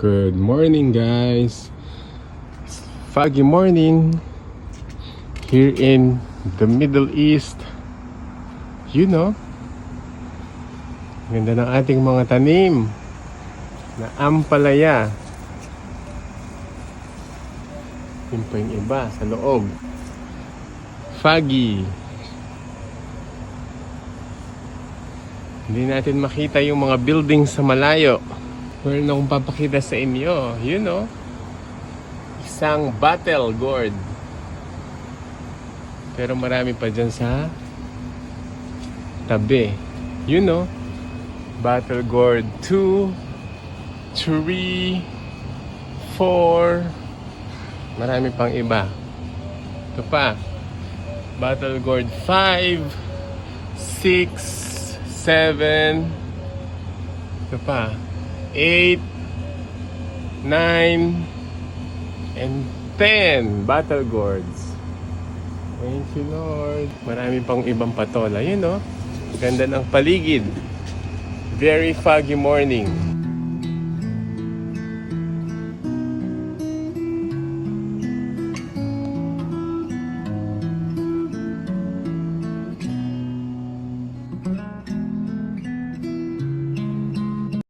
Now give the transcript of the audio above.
Good morning, guys. It's foggy morning here in the Middle East. You know, ganda ng ating mga tanim na ampalaya. Yun pa yung iba sa loob. Foggy. Hindi natin makita yung mga buildings sa malayo. Meron akong papakita sa inyo. You know, isang battle gourd. Pero marami pa dyan sa tabi. You know, battle gourd 2, 3, 4, marami pang iba. Ito pa, battle gourd 5, 6, 7, ito pa, 8, 9, and 10 battle gourds. Thank you, Lord. Marami pang ibang patola. Yun, no? Ganda ng paligid. Very foggy morning.